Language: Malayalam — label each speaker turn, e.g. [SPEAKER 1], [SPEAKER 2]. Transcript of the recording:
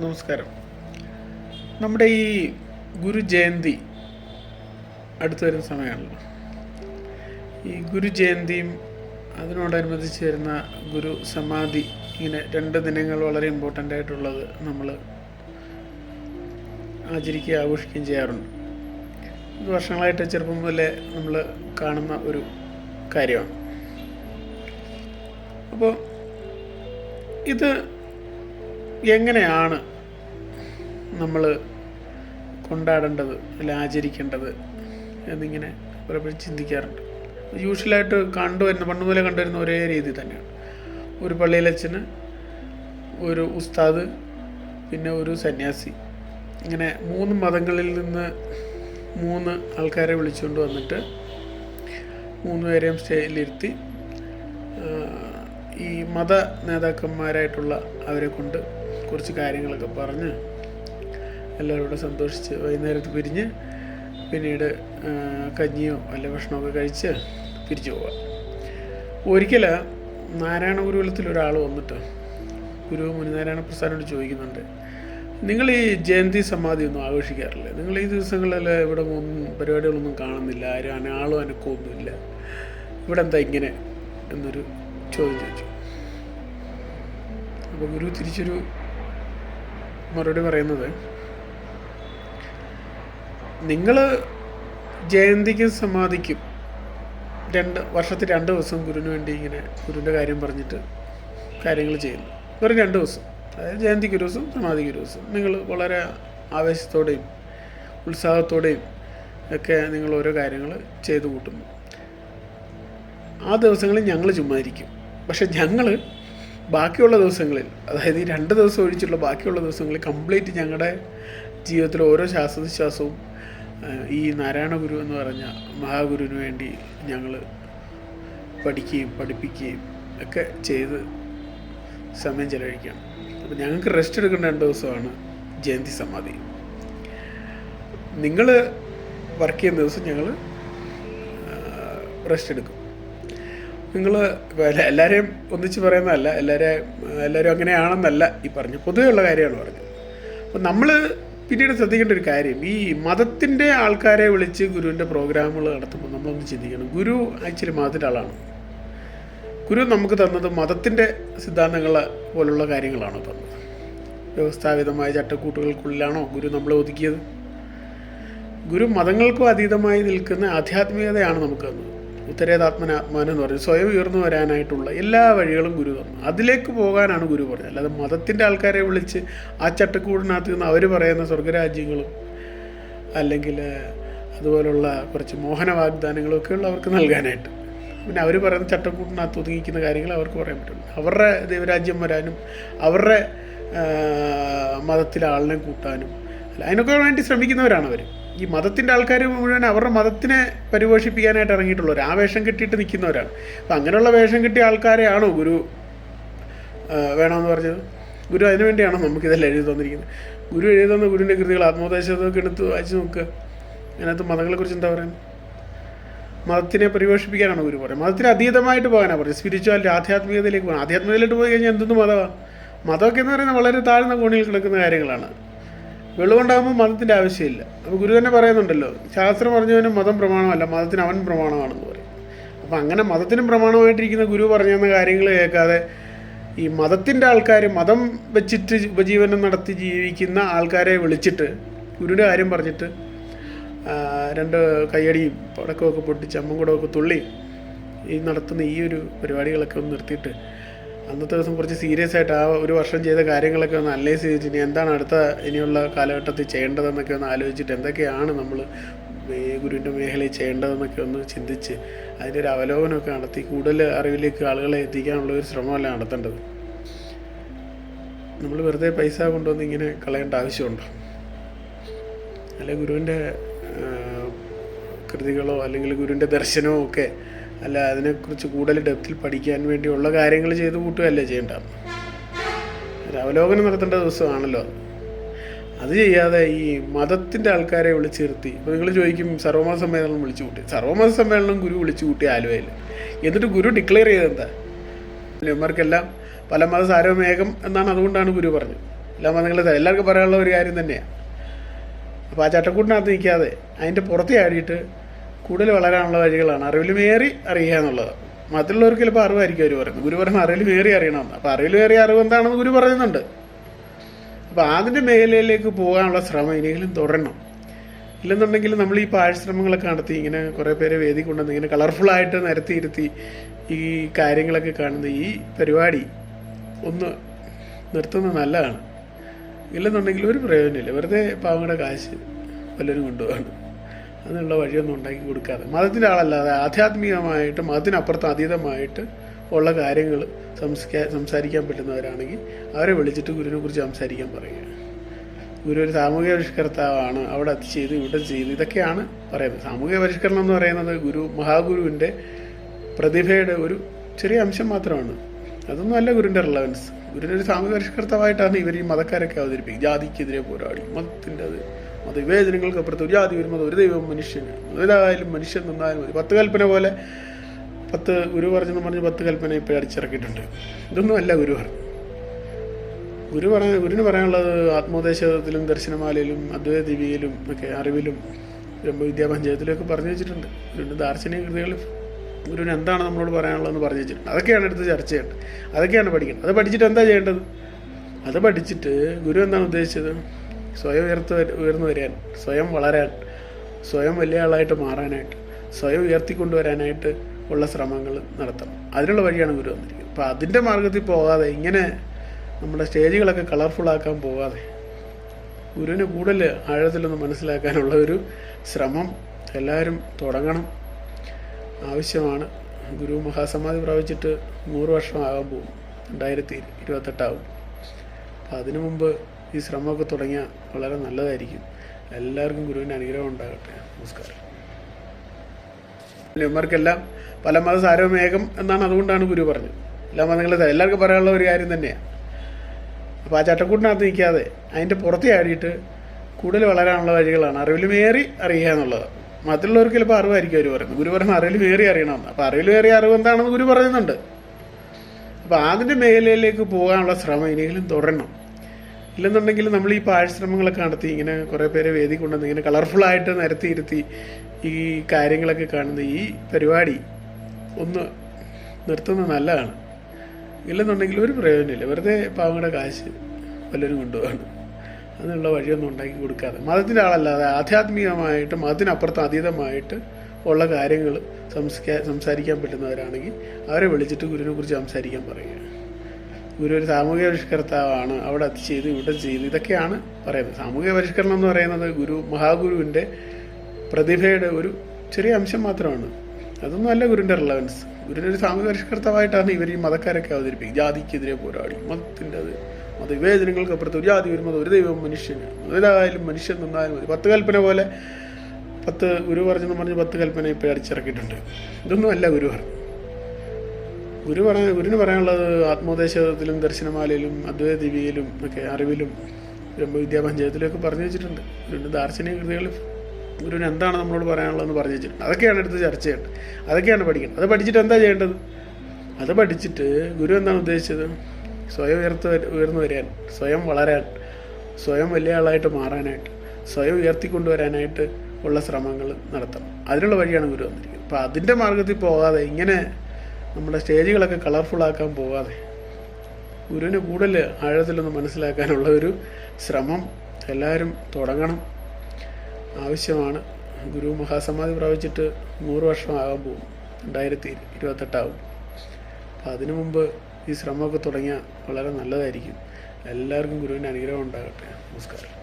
[SPEAKER 1] നമസ്കാരം. നമ്മുടെ ഈ ഗുരു ജയന്തി അടുത്ത് വരുന്ന സമയമാണല്ലോ. ഈ ഗുരു ജയന്തിയും അതിനോടനുബന്ധിച്ച് വരുന്ന ഗുരു സമാധി ഇങ്ങനെ രണ്ട് ദിനങ്ങൾ വളരെ ഇമ്പോർട്ടന്റ് ആയിട്ടുള്ളത് നമ്മൾ ആചരിക്കുകയും ആഘോഷിക്കുകയും ചെയ്യാറുണ്ട്. ഇത് വർഷങ്ങളായിട്ട് ചെറുപ്പം മുതലേ നമ്മൾ കാണുന്ന ഒരു കാര്യമാണ്. അപ്പോൾ ഇത് എങ്ങനെയാണ് നമ്മൾ കൊണ്ടാടേണ്ടത് അല്ല ആചരിക്കേണ്ടത് എന്നിങ്ങനെ പലപ്പോഴും ചിന്തിക്കാറുണ്ട്. യൂഷ്വലായിട്ട് കണ്ടുവരുന്ന പണ്ട് മുതലേ കണ്ടുവരുന്ന ഒരേ രീതി തന്നെയാണ്. ഒരു പള്ളിയിലച്ഛന് ഒരു ഉസ്താദ് പിന്നെ ഒരു സന്യാസി. ഇങ്ങനെ മൂന്ന് മതങ്ങളിൽ നിന്ന് മൂന്ന് ആൾക്കാരെ വിളിച്ചുകൊണ്ട് വന്നിട്ട് മൂന്ന് പേരെയും സ്റ്റേജിലിരുത്തി ഈ മത നേതാക്കന്മാരായിട്ടുള്ള അവരെ കൊണ്ട് കുറച്ച് കാര്യങ്ങളൊക്കെ പറഞ്ഞ് എല്ലാവരും കൂടെ സന്തോഷിച്ച് വൈകുന്നേരത്ത് പിരിഞ്ഞ് പിന്നീട് കഞ്ഞിയോ അല്ല ഭക്ഷണമൊക്കെ കഴിച്ച് തിരിച്ചു പോവുക. ഒരിക്കൽ നാരായണ ഗുരുകുലത്തിൽ ഒരാൾ വന്നിട്ട് ഗുരു മുനിനാരായണ പ്രസാദിനോട് ചോദിക്കുന്നുണ്ട് നിങ്ങൾ ഈ ജയന്തി സമാധി ഒന്നും ആഘോഷിക്കാറില്ല? നിങ്ങൾ ഈ ദിവസങ്ങളിൽ ഇവിടെ ഒന്നും പരിപാടികളൊന്നും കാണുന്നില്ല ആരും ആളും അനക്കമൊന്നുമില്ല ഇവിടെ എന്താ ഇങ്ങനെ? എന്നൊരു ചോദ്യം ചോദിച്ചു. അപ്പോൾ ഗുരു തിരിച്ചൊരു മറുപടി പറയുന്നത്. നിങ്ങൾ ജയന്തിക്കും സമാധിക്കും രണ്ട് വർഷത്തിൽ രണ്ട് ദിവസം ഗുരുവിന് വേണ്ടി ഇങ്ങനെ ഗുരുവിന്റെ കാര്യം പറഞ്ഞിട്ട് കാര്യങ്ങൾ ചെയ്യുന്നു. വെറും രണ്ട് ദിവസം. അതായത് ജയന്തിക്ക് ഒരു ദിവസം സമാധിക്ക് ഒരു ദിവസം. നിങ്ങൾ വളരെ ആവേശത്തോടെയും ഉത്സാഹത്തോടെയും ഒക്കെ നിങ്ങൾ ഓരോ കാര്യങ്ങൾ ചെയ്തു കൂട്ടുന്നു. ആ ദിവസങ്ങളിൽ ഞങ്ങൾ ചുമ്മാ ഇരിക്കും. പക്ഷെ ഞങ്ങൾ ബാക്കിയുള്ള ദിവസങ്ങളിൽ അതായത് ഈ രണ്ട് ദിവസം ഒഴിച്ചുള്ള ബാക്കിയുള്ള ദിവസങ്ങളിൽ കംപ്ലീറ്റ് ഞങ്ങളുടെ ജീവിതത്തിലെ ഓരോ ശ്വാസവിശ്വാസവും ഈ നാരായണ ഗുരു എന്ന് പറഞ്ഞ മഹാഗുരുവിന് വേണ്ടി ഞങ്ങൾ പഠിക്കുകയും പഠിപ്പിക്കുകയും ഒക്കെ ചെയ്ത് സമയം ചെലവഴിക്കാം അപ്പോൾ ഞങ്ങൾക്ക് റെസ്റ്റ് എടുക്കേണ്ട രണ്ട് ദിവസമാണ് ജയന്തി സമാധി. നിങ്ങൾ വർക്ക് ചെയ്യുന്ന ദിവസം ഞങ്ങൾ റെസ്റ്റ് എടുക്കും. നിങ്ങൾ എല്ലാവരെയും ഒന്നിച്ച് പറയുന്നതല്ല എല്ലാവരെയും എല്ലാവരും അങ്ങനെയാണെന്നല്ല ഈ പറഞ്ഞു പൊതുവെയുള്ള കാര്യമാണ് പറഞ്ഞത്. അപ്പം നമ്മൾ പിന്നീട് ശ്രദ്ധിക്കേണ്ട ഒരു കാര്യം ഈ മതത്തിന്റെ ആൾക്കാരെ വിളിച്ച് ഗുരുവിന്റെ പ്രോഗ്രാമുകൾ നടത്തുമ്പോൾ നമ്മളൊന്ന് ചിന്തിക്കണം. ഗുരു ആക്ച്വലി മതത്തിന്റെ ആളാണ്. ഗുരു നമുക്ക് തന്നത് മതത്തിന്റെ സിദ്ധാന്തങ്ങൾ പോലുള്ള കാര്യങ്ങളാണോ തന്നത്. വ്യവസ്ഥാപിതമായ ചട്ടക്കൂട്ടുകൾക്കുള്ളിലാണോ ഗുരു നമ്മളെ ഒതുക്കിയത്? ഗുരു മതങ്ങൾക്കും അതീതമായി നിൽക്കുന്ന ആധ്യാത്മികതയാണ് നമുക്ക് തന്നത്. ഉത്തരേതാത്മനാത്മാനം എന്ന് പറയുന്നത് സ്വയം ഉയർന്നു വരാനായിട്ടുള്ള എല്ലാ വഴികളും ഗുരു തന്നു. അതിലേക്ക് പോകാനാണ് ഗുരു പറഞ്ഞത്. അല്ലാതെ മതത്തിന്റെ ആൾക്കാരെ വിളിച്ച് ആ ചട്ടക്കൂടിനകത്ത് നിന്ന് അവർ പറയുന്ന സ്വർഗരാജ്യങ്ങളും അല്ലെങ്കിൽ അതുപോലുള്ള കുറച്ച് മോഹന വാഗ്ദാനങ്ങളും ഒക്കെ ഉള്ള അവർക്ക് നൽകാനായിട്ട്. പിന്നെ അവർ പറയുന്ന ചട്ടക്കൂട്ടിനകത്ത് ഒതുങ്ങിക്കുന്ന കാര്യങ്ങൾ അവർക്ക് പറയാൻ പറ്റുള്ളൂ. അവരുടെ ദൈവരാജ്യം വരാനും അവരുടെ മതത്തിലെ ആളിനെ കൂട്ടാനും അതിനൊക്കെ വേണ്ടി ശ്രമിക്കുന്നവരാണ് അവർ ഈ മതത്തിന്റെ ആൾക്കാർ മുഴുവൻ അവരുടെ മതത്തിനെ പരിപോഷിപ്പിക്കാനായിട്ട് ഇറങ്ങിയിട്ടുള്ളവർ ആ വേഷം കെട്ടിയിട്ട് നിൽക്കുന്നവരാണ്. അപ്പം അങ്ങനെയുള്ള വേഷം കിട്ടിയ ആൾക്കാരെയാണോ ഗുരു വേണമെന്ന് പറഞ്ഞത്? ഗുരു അതിനു വേണ്ടിയാണോ നമുക്കിതെല്ലാം എഴുതി തന്നിരിക്കുന്നത്? ഗുരു എഴുതി തന്ന ഗുരുവിന്റെ കൃതികൾ ആത്മോപദേശമൊക്കെ എടുത്ത് വായിച്ച് നോക്കുക അതിനകത്ത് മതങ്ങളെക്കുറിച്ച് എന്താ പറയുന്നത്? മതത്തിനെ പരിപോഷിപ്പിക്കാനാണ് ഗുരു പറയുന്നത്? മതത്തിന് അതീതമായിട്ട് പോകാനാണ് പറയുന്നത്? സ്പിരിച്വാലിറ്റി ആധ്യാത്മികതയിലേക്ക് പോകാൻ. ആധ്യാത്മികതയിലോട്ട് പോയി കഴിഞ്ഞാൽ എന്തൊന്നും മതമാണ് മതമൊക്കെ എന്ന് പറയുന്നത് വളരെ താഴ്ന്ന കോണിൽ കിടക്കുന്ന കാര്യങ്ങളാണ്. വെള്ളുകൊണ്ടാകുമ്പോൾ മതത്തിന്റെ ആവശ്യമില്ല. അപ്പോൾ ഗുരു തന്നെ പറയുന്നുണ്ടല്ലോ ശാസ്ത്രം പറഞ്ഞവന് മതം പ്രമാണമല്ല മതത്തിന് അവൻ പ്രമാണമാണെന്ന് പറയും. അപ്പം അങ്ങനെ മതത്തിനും പ്രമാണമായിട്ടിരിക്കുന്ന ഗുരു പറഞ്ഞു തന്ന കാര്യങ്ങൾ കേൾക്കാതെ ഈ മതത്തിന്റെ ആൾക്കാർ മതം വെച്ചിട്ട് ഉപജീവനം നടത്തി ജീവിക്കുന്ന ആൾക്കാരെ വിളിച്ചിട്ട് ഗുരുവിന്റെ കാര്യം പറഞ്ഞിട്ട് രണ്ട് കയ്യടിയും പടക്കമൊക്കെ പൊട്ടിച്ച് അമ്മങ്കൂടമൊക്കെ തുള്ളി ഈ നടത്തുന്ന ഈ ഒരു പരിപാടികളൊക്കെ ഒന്ന് നിർത്തിയിട്ട് അന്നത്തെ ദിവസം കുറച്ച് സീരിയസ് ആയിട്ട് ആ ഒരു വർഷം ചെയ്ത കാര്യങ്ങളൊക്കെ ഒന്ന് അനലൈസ് ചെയ്തിട്ട് ഇനി എന്താണ് അടുത്ത ഇനിയുള്ള കാലഘട്ടത്തിൽ ചെയ്യേണ്ടതെന്നൊക്കെ ഒന്ന് ആലോചിച്ചിട്ട് എന്തൊക്കെയാണ് നമ്മൾ ഗുരുവിന്റെ മേഖലയിൽ ചെയ്യേണ്ടതെന്നൊക്കെ ഒന്ന് ചിന്തിച്ച് അതിന്റെ ഒരു അവലോകനമൊക്കെ നടത്തി കൂടുതൽ അറിവിലേക്ക് ആളുകളെ എത്തിക്കാനുള്ള ഒരു ശ്രമമല്ല നടത്തേണ്ടത്. നമ്മൾ വെറുതെ പൈസ കൊണ്ടുവന്ന് ഇങ്ങനെ കളയേണ്ട ആവശ്യമുണ്ടോ? അല്ലെ ഗുരുവിന്റെ കൃതികളോ അല്ലെങ്കിൽ ഗുരുവിന്റെ ദർശനമോ ഒക്കെ അല്ല അതിനെക്കുറിച്ച് കൂടുതൽ ഡെപ്തിൽ പഠിക്കാൻ വേണ്ടിയുള്ള കാര്യങ്ങൾ ചെയ്ത് കൂട്ടുകയല്ലേ ചെയ്യേണ്ട ഒരു അവലോകനം നടത്തേണ്ട ദിവസമാണല്ലോ. അത്. ചെയ്യാതെ ഈ മതത്തിന്റെ ആൾക്കാരെ വിളിച്ചു നിർത്തി ഇപ്പോൾ നിങ്ങൾ ചോദിക്കും സർവമത സമ്മേളനം വിളിച്ചു കൂട്ടി സർവമത സമ്മേളനം ഗുരു വിളിച്ചു കൂട്ടി ആലുവയിൽ. എന്നിട്ട് ഗുരു ഡിക്ലെയർ ചെയ്തെന്താ ഇവന്മാർക്കെല്ലാം പല മത സാരമേകം എന്നാണ് അതുകൊണ്ടാണ് ഗുരു പറഞ്ഞത്. എല്ലാ മതങ്ങളും എല്ലാവർക്കും പറയാനുള്ള ഒരു കാര്യം തന്നെയാണ് അപ്പോൾ ആ ചട്ടക്കൂട്ടിനകത്ത് നിൽക്കാതെ അതിന്റെ പുറത്തെ ആടിയിട്ട് കൂടുതൽ വളരാനുള്ള വഴികളാണ് അറിവിലുമേറി അറിയുക എന്നുള്ളത്. മറ്റുള്ളവർക്ക് ചിലപ്പോൾ അറിവായിരിക്കും അവർ പറയുന്നത്. ഗുരു പറയുന്നത് അറിവിലുമേറി അറിയണമെന്ന്. അപ്പോൾ അറിവിലുമേറി അറിവ് എന്താണെന്ന് ഗുരു പറയുന്നുണ്ട്. അപ്പോൾ അതിന്റെ മേഖലയിലേക്ക് പോകാനുള്ള ശ്രമം ഇനിയെങ്കിലും തുടരണം. ഇല്ലെന്നുണ്ടെങ്കിൽ നമ്മൾ ഈ പാഴ്ശ്രമങ്ങളൊക്കെ നടത്തി ഇങ്ങനെ കുറേ പേരെ വേദി കൊണ്ടുവന്ന് ഇങ്ങനെ കളർഫുള്ളായിട്ട് നിരത്തിയിരുത്തി ഈ കാര്യങ്ങളൊക്കെ കാണുന്ന ഈ പരിപാടി ഒന്ന് നിർത്തുന്നത് നല്ലതാണ്. ഇല്ലെന്നുണ്ടെങ്കിൽ ഒരു പ്രയോജനമില്ല. വെറുതെ പാവങ്ങളുടെ കാശ് പലരും കൊണ്ടുപോകാണ് അതിനുള്ള വഴിയൊന്നും ഉണ്ടാക്കി കൊടുക്കാതെ. മതത്തിന്റെ ആളല്ലാതെ ആധ്യാത്മികമായിട്ട് മതത്തിനപ്പുറത്ത് അതീതമായിട്ട് ഉള്ള കാര്യങ്ങൾ സംസ്കാ സംസാരിക്കാൻ പറ്റുന്നവരാണെങ്കിൽ അവരെ വിളിച്ചിട്ട് ഗുരുവിനെ കുറിച്ച് സംസാരിക്കാൻ പറയുക. ഗുരു ഒരു സാമൂഹിക പരിഷ്കർത്താവാണ് അവിടെ അത് ചെയ്തു ഇവിടെ ചെയ്തു ഇതൊക്കെയാണ് പറയുന്നത്. സാമൂഹിക പരിഷ്കരണം എന്ന് പറയുന്നത് ഗുരു മഹാഗുരുവിന്റെ പ്രതിഭയുടെ ഒരു ചെറിയ അംശം മാത്രമാണ്. അതൊന്നും അല്ല ഗുരുവിന്റെ റിലവൻസ് ഗുരുവിന്റെ ഒരു സാമൂഹിക പരിഷ്കർത്താവായിട്ടാണ് ഇവർ ഈ മതക്കാരൊക്കെ അവതരിപ്പിക്കുക ജാതിക്കെതിരെ പോരാടി മതത്തിന്റെ അത് മതവിവേചനങ്ങൾക്ക് അപ്പുറത്ത് ഒരു ജാതി വരുമ്പോൾ ഒരു ദൈവം മനുഷ്യന് മുതലായാലും മനുഷ്യൻ നിന്നാലും മതി. പത്ത് കൽപ്പന പോലെ പത്ത് ഗുരു പറഞ്ഞെന്ന് പറഞ്ഞ് പത്ത് കൽപ്പന ഇപ്പോൾ അടിച്ചിറക്കിയിട്ടുണ്ട്. ഇതൊന്നും അല്ല ഗുരു പറഞ്ഞു ഗുരു പറയാൻ ഗുരുവിന് പറയാനുള്ളത് ആത്മോദേശത്തിലും ദർശനമാലയിലും അദ്വൈത ദീപികയിലും ഒക്കെ അറിവിലും ബ്രഹ്മവിദ്യാ പഞ്ചായത്തിലൊക്കെ പറഞ്ഞു വെച്ചിട്ടുണ്ട്. ഗുരുവിന്റെ ദാർശനിക കൃതികൾ ഗുരുവിന് എന്താണ് നമ്മളോട് പറയാനുള്ളതെന്ന് പറഞ്ഞു വെച്ചിട്ടുണ്ട്. അതൊക്കെയാണ് എടുത്ത് ചർച്ച ചെയ്യേണ്ടത്. അതൊക്കെയാണ് പഠിക്കേണ്ടത്. അത് പഠിച്ചിട്ട് എന്താ ചെയ്യേണ്ടത്? അത് പഠിച്ചിട്ട് ഗുരു എന്താണ് ഉദ്ദേശിച്ചത്? സ്വയം ഉയർത്ത് ഉയർന്നു വരാൻ സ്വയം വളരാൻ സ്വയം വലിയ ആളായിട്ട് മാറാനായിട്ട് സ്വയം ഉയർത്തിക്കൊണ്ടുവരാനായിട്ട് ഉള്ള ശ്രമങ്ങൾ നടത്തണം. അതിനുള്ള വഴിയാണ് ഗുരു വന്നിരിക്കുന്നത് അപ്പോൾ അതിന്റെ മാർഗത്തിൽ പോകാതെ ഇങ്ങനെ നമ്മുടെ സ്റ്റേജുകളൊക്കെ കളർഫുൾ ആക്കാൻ പോകാതെ ഗുരുവിനെ കൂടുതൽ ആഴത്തിലൊന്ന് മനസ്സിലാക്കാനുള്ള ഒരു ശ്രമം എല്ലാവരും തുടങ്ങണം. ആവശ്യമാണ്. ഗുരു മഹാസമാധി പ്രാപിച്ചിട്ട് നൂറ് വർഷമാകാൻ പോകും രണ്ടായിരത്തി ഇരുപത്തെട്ടാവും അപ്പം അതിനു മുമ്പ് ഈ ശ്രമമൊക്കെ തുടങ്ങിയാൽ വളരെ നല്ലതായിരിക്കും. എല്ലാവർക്കും ഗുരുവിന്റെ അനുഗ്രഹം ഉണ്ടാകട്ടെ. നമസ്കാരം. ഇവന്മാർക്കെല്ലാം പല മത സാരമേകം എന്നാണ് അതുകൊണ്ടാണ് ഗുരു പറഞ്ഞത്. എല്ലാ മതങ്ങളും എല്ലാവർക്കും പറയാനുള്ള ഒരു കാര്യം തന്നെയാണ് അപ്പോൾ ആ ചട്ടക്കൂട്ടിനകത്ത് നിൽക്കാതെ അതിന്റെ പുറത്തെ ആടിയിട്ട് കൂടുതൽ വളരാനുള്ള വഴികളാണ് അറിവിലുമേറി അറിയുക എന്നുള്ളത്. മറ്റുള്ളവർക്ക് ചിലപ്പോൾ അറിവായിരിക്കും അവർ പറയുന്നത്. ഗുരു പറയുന്നത് അറിവിലുമേറി അറിയണമെന്ന്. അപ്പോൾ അറിവിലുമേറിയ അറിവ് എന്താണെന്ന് ഗുരു പറയുന്നുണ്ട്. അപ്പോൾ അതിന്റെ മേഖലയിലേക്ക് പോകാനുള്ള ശ്രമം ഇനിയെങ്കിലും തുടരണം. ഇല്ലെന്നുണ്ടെങ്കിൽ നമ്മൾ ഈ പാഴ്ശ്രമങ്ങളൊക്കെ നടത്തി ഇങ്ങനെ കുറേ പേരെ വേദി കൊണ്ടുവന്ന് ഇങ്ങനെ കളർഫുൾ ആയിട്ട് നിരത്തിയിരുത്തി ഈ കാര്യങ്ങളൊക്കെ കാണുന്ന ഈ പരിപാടി ഒന്ന് നിർത്തുന്നത് നല്ലതാണ്. ഇല്ലെന്നുണ്ടെങ്കിൽ ഒരു പ്രയോജനമില്ല. വെറുതെ പാവങ്ങളുടെ കാശ് പലരും കൊണ്ടുപോകാണ്. അതിനുള്ള വഴിയൊന്നും ഉണ്ടാക്കി കൊടുക്കാതെ. മതത്തിന്റെ ആളല്ലാതെ ആധ്യാത്മികമായിട്ട് മതത്തിനപ്പുറത്ത് അതീതമായിട്ട് ഉള്ള കാര്യങ്ങൾ സംസ്കാ സംസാരിക്കാൻ പറ്റുന്നവരാണെങ്കിൽ അവരെ വിളിച്ചിട്ട് ഗുരുവിനെ കുറിച്ച് സംസാരിക്കാൻ പറയുക. ഗുരു ഒരു സാമൂഹിക പരിഷ്കർത്താവാണ് അവിടെ അത് ചെയ്തു ഇവിടെ ചെയ്തു ഇതൊക്കെയാണ് പറയുന്നത്. സാമൂഹിക പരിഷ്കരണം എന്ന് പറയുന്നത് ഗുരു മഹാഗുരുവിന്റെ പ്രതിഭയുടെ ഒരു ചെറിയ അംശം മാത്രമാണ്. അതൊന്നും അല്ല ഗുരുവിന്റെ റിലവൻസ് ഗുരുവിന്റെ ഒരു സാമൂഹിക പരിഷ്കർത്താവായിട്ടാണ് ഇവർ ഈ മതക്കാരൊക്കെ അവതരിപ്പിക്കുക ജാതിക്കെതിരെ പോരാടി മതത്തിന്റെ അത് മതവിവേചനങ്ങൾക്ക് അപ്പുറത്ത് ഒരു ജാതി ഒരു മതം ഒരു ദൈവം മനുഷ്യന് ഏതായാലും മനുഷ്യൻ നിന്നാലും മതി. പത്ത് കൽപ്പന പോലെ പത്ത് ഗുരു പറഞ്ഞെന്ന് പറഞ്ഞ് പത്ത് കൽപ്പന ഇപ്പോൾ അടിച്ചിറക്കിയിട്ടുണ്ട്. ഇതൊന്നും അല്ല ഗുരു പറഞ്ഞു ഗുരു പറഞ്ഞ ഗുരുവിന് പറയാനുള്ളത് ആത്മോദേശത്തിലും ദർശനമാലയിലും അദ്വൈത ദിവ്യയിലും ഒക്കെ അറിവിലും ബ്രഹ്മവിദ്യാ പഞ്ചായത്തിലൊക്കെ പറഞ്ഞു വെച്ചിട്ടുണ്ട്. ഗുരുവിന്റെ ദാർശനിക കൃതികൾ ഗുരുവിന് എന്താണ് നമ്മളോട് പറയാനുള്ളതെന്ന് പറഞ്ഞു വെച്ചിട്ടുണ്ട്. അതൊക്കെയാണ് എടുത്ത് ചർച്ച ചെയ്യേണ്ടത്. അതൊക്കെയാണ് പഠിക്കേണ്ടത്. അത് പഠിച്ചിട്ട് എന്താ ചെയ്യേണ്ടത്? അത് പഠിച്ചിട്ട് ഗുരു എന്താണ് ഉദ്ദേശിച്ചത്? സ്വയം ഉയർത്ത് ഉയർന്നു വരാൻ സ്വയം വളരാൻ സ്വയം വലിയ ആളായിട്ട് മാറാനായിട്ട് സ്വയം ഉയർത്തിക്കൊണ്ടുവരാനായിട്ട് ഉള്ള ശ്രമങ്ങൾ നടത്തണം. അതിനുള്ള വഴിയാണ് ഗുരു വന്നിരിക്കുന്നത് അപ്പോൾ അതിന്റെ മാർഗത്തിൽ പോകാതെ ഇങ്ങനെ നമ്മുടെ സ്റ്റേജുകളൊക്കെ കളർഫുൾ ആക്കാൻ പോകാതെ ഗുരുവിന് കൂടുതൽ ആഴത്തിലൊന്ന് മനസ്സിലാക്കാനുള്ള ഒരു ശ്രമം എല്ലാവരും തുടങ്ങണം. ആവശ്യമാണ്. ഗുരു മഹാസമാധി പ്രാപിച്ചിട്ട് നൂറ് വർഷമാകാൻ പോകും. രണ്ടായിരത്തി ഇരുപത്തെട്ടാവും. അപ്പം അതിനു മുമ്പ് ഈ ശ്രമമൊക്കെ തുടങ്ങിയാൽ വളരെ നല്ലതായിരിക്കും. എല്ലാവർക്കും ഗുരുവിന്റെ അനുഗ്രഹം ഉണ്ടാകട്ടെ. നമസ്കാരം.